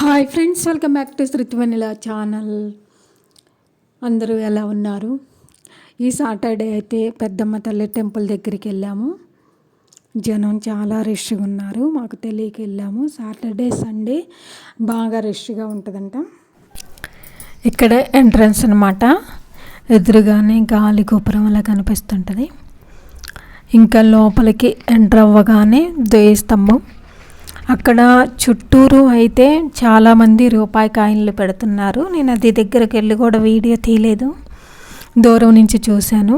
Hi friends welcome back to Shrutivanila channel అందరూ ఎలా ఉన్నారు? ఈ సాటర్డే అయితే పెద్దమ్మ తల్లి టెంపుల్ దగ్గరికి వెళ్ళాము. జనం చాలా రష్గా ఉన్నారు. మాకు తెలియక వెళ్ళాము. సాటర్డే సండే బాగా రష్గా ఉంటుందంట. ఇక్కడ ఎంట్రన్స్ అనమాట ఎదురుగానే గాలి గోపురం అలా కనిపిస్తుంటుంది. ఇంకా లోపలికి ఎంటర్ అవ్వగానే ద్వయ స్తంభం అక్కడ చుట్టూరు అయితే చాలామంది రూపాయి కాయిన్లు పెడుతున్నారు. నేను అది దగ్గరికి వెళ్ళి కూడా వీడియో తీయలేదు. దూరం నుంచి చూశాను.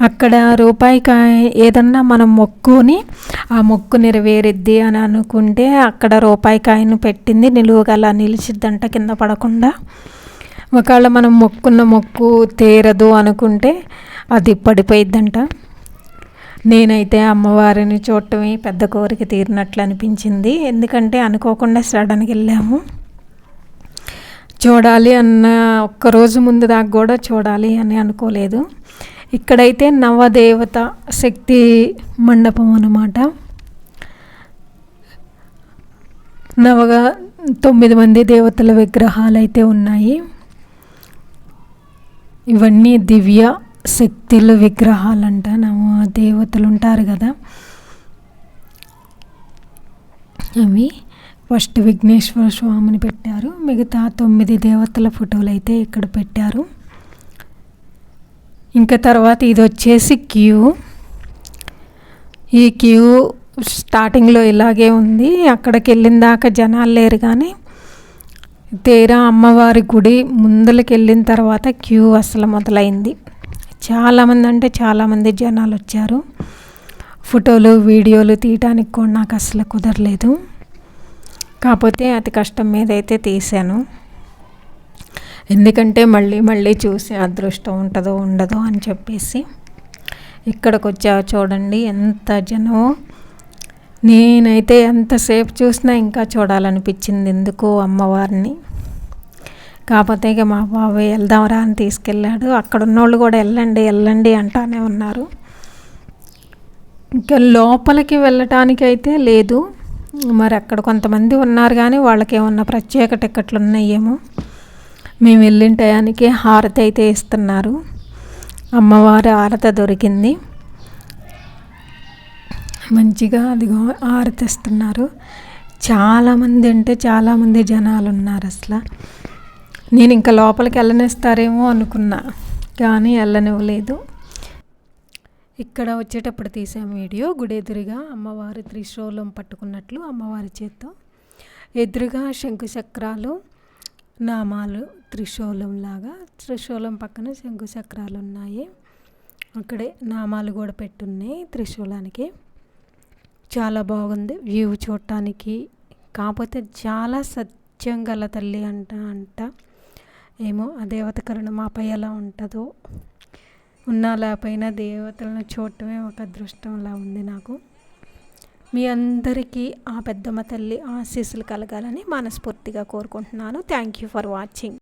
అక్కడ రూపాయి కాయ ఏదన్నా మనం మొక్కుని ఆ మొక్కు నెరవేరిద్ది అని అనుకుంటే అక్కడ రూపాయి కాయను పెట్టింది. నిలువుగా అలా నిలిచిద్దంట కింద పడకుండా. ఒకవేళ మనం మొక్కున్న మొక్కు తీరదు అనుకుంటే అది పడిపోయిద్దంట. నేనైతే అమ్మవారిని చూడటమే పెద్ద కోరిక తీరినట్లు అనిపించింది. ఎందుకంటే అనుకోకుండా సడన్కి వెళ్ళాము. చూడాలి అన్న ఒక్కరోజు ముందు దాకా కూడా చూడాలి అని అనుకోలేదు. ఇక్కడైతే నవదేవత శక్తి మండపం అన్నమాట. నవగా తొమ్మిది మంది దేవతల విగ్రహాలు అయితే ఉన్నాయి. ఇవన్నీ దివ్య శక్తులు విగ్రహాలు నవ దేవతలు ఉంటారు కదా అవి ఫస్ట్ విఘ్నేశ్వర స్వామిని పెట్టారు. మిగతా తొమ్మిది దేవతల ఫోటోలు అయితే ఇక్కడ పెట్టారు. ఇంకా తర్వాత ఇది వచ్చేసి క్యూ. ఈ క్యూ స్టార్టింగ్లో ఇలాగే ఉంది. అక్కడికి వెళ్ళిన దాకా జనాలు లేరు కానీ తీరా అమ్మవారి గుడి ముందలకి వెళ్ళిన తర్వాత క్యూ అసలు మొదలైంది. చాలామంది అంటే చాలామంది జనాలు వచ్చారు ఫోటోలు వీడియోలు తీయటానికి కూడా నాకు అసలు కుదరలేదు. కాకపోతే అతి కష్టం మీద అయితే తీశాను. ఎందుకంటే మళ్ళీ మళ్ళీ చూసి అదృష్టం ఉంటుందో ఉండదో అని చెప్పేసి ఇక్కడికి వచ్చా చూడండి ఎంత జనమో. నేనైతే ఎంతసేపు చూసినా ఇంకా చూడాలనిపించింది ఎందుకో అమ్మవారిని. కాకపోతే ఇక మా బాబాయ్ వెళ్దాంరా అని తీసుకెళ్ళాడు. అక్కడ ఉన్నోళ్ళు కూడా వెళ్ళండి వెళ్ళండి అంటానే ఉన్నారు. ఇంకా లోపలికి వెళ్ళటానికి అయితే లేదు. మరి అక్కడ కొంతమంది ఉన్నారు కానీ వాళ్ళకి ఏమన్నా ప్రత్యేక టికెట్లు ఉన్నాయేమో. మేము వెళ్ళిన టయానికి హారతి అయితే ఇస్తున్నారు. అమ్మవారి హారత దొరికింది. మంచిగా అదిగో హారతి ఇస్తున్నారు. చాలామంది అంటే చాలామంది జనాలు ఉన్నారు అసలు. నేను ఇంకా లోపలికి వెళ్ళనిస్తారేమో అనుకున్నా కానీ వెళ్ళనివ్వలేదు. ఇక్కడ వచ్చేటప్పుడు తీసాం వీడియో. గుడి ఎదురుగా అమ్మవారి త్రిశూలం పట్టుకున్నట్లు అమ్మవారి చేత్తో ఎదురుగా శంకుచక్రాలు నామాలు త్రిశూలం లాగా. త్రిశూలం పక్కన శంకుచక్రాలు ఉన్నాయి. అక్కడే నామాలు కూడా పెట్టున్నాయి త్రిశూలానికి. చాలా బాగుంది వ్యూ చూడటానికి. కాకపోతే చాలా సత్యం గల తల్లి అంట అంట. ఏమో ఆ దేవత కరుణ మాపై ఎలా ఉంటుందో ఉన్నా లేకపోయినా దేవతలను చూడటమే ఒక అదృష్టంలా ఉంది నాకు. మీ అందరికీ ఆ పెద్దమ్మ తల్లి ఆశీస్సులు కలగాలని మనస్ఫూర్తిగా కోరుకుంటున్నాను. Thank you for watching